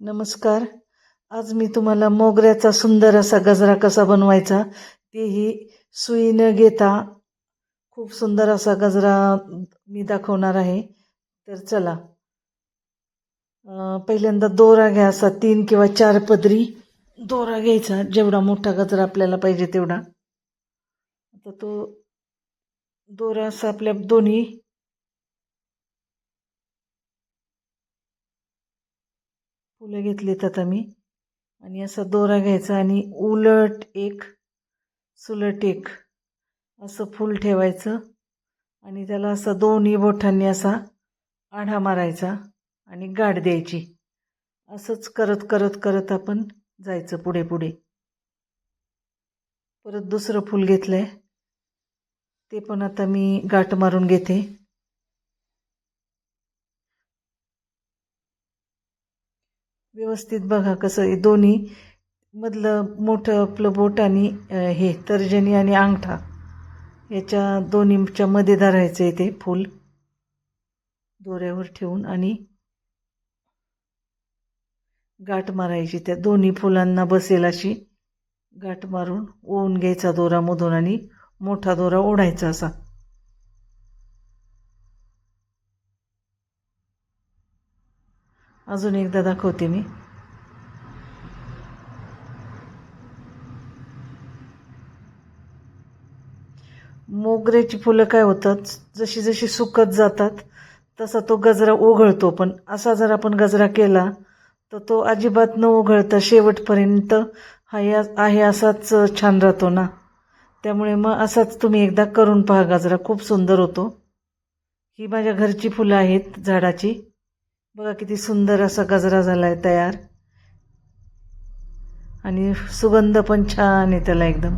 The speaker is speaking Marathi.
नमस्कार. आज मी तुम्हाला मोगऱ्याचा सुंदर असा गजरा कसा बनवायचा तेही सुई न घेता खूप सुंदर असा गजरा मी दाखवणार आहे. तर चला. पहिल्यांदा दोरा घ्या असा तीन किंवा चार पदरी दोरा घ्यायचा जेवढा मोठा गजरा आपल्याला पाहिजे तेवढा. आता तो दोरा असा आपल्या दोन्ही फुलं घेतलीत आता मी. आणि असा दोरा घ्यायचा आणि उलट एक सुलट एक असं फूल ठेवायचं. आणि त्याला असं दोन्ही बोटांनी असा आढा मारायचा आणि गाठ द्यायची. असंच करत करत करत आपण जायचं पुढे पुढे. परत दुसरं फूल घेतलं आहे ते पण आता मी गाठ मारून घेते. व्यवस्थित बघा कसं दोन्ही मधलं मोठं आपलं बोट आणि हे तर्जनी आणि अंगठा. याच्या दोन्हीच्या मध्ये धरायचं आहे ते फूल. दोऱ्यावर ठेवून आणि गाठ मारायची. त्या दोन्ही फुलांना बसेल अशी गाठ मारून ओवून घ्यायचा दोरा मधून आणि मोठा दोरा ओढायचा असा. अजून एकदा दाखवते मी. मोगऱ्याची फुलं काय होतात? जशी जशी सुकत जातात तसा तो गजरा ओघळतो. पण असा जर आपण गजरा केला तर तो अजिबात न ओघळता शेवटपर्यंत हा या आहे असाच छान राहतो ना. त्यामुळे मग असाच तुम्ही एकदा करून पहा गजरा. खूप सुंदर होतो. ही माझ्या घरची फुलं आहेत झाडाची. बघा किती सुंदर असा गजरा झाला आहे तयार. आणि सुगंध पण छान आहे त्याला एकदम.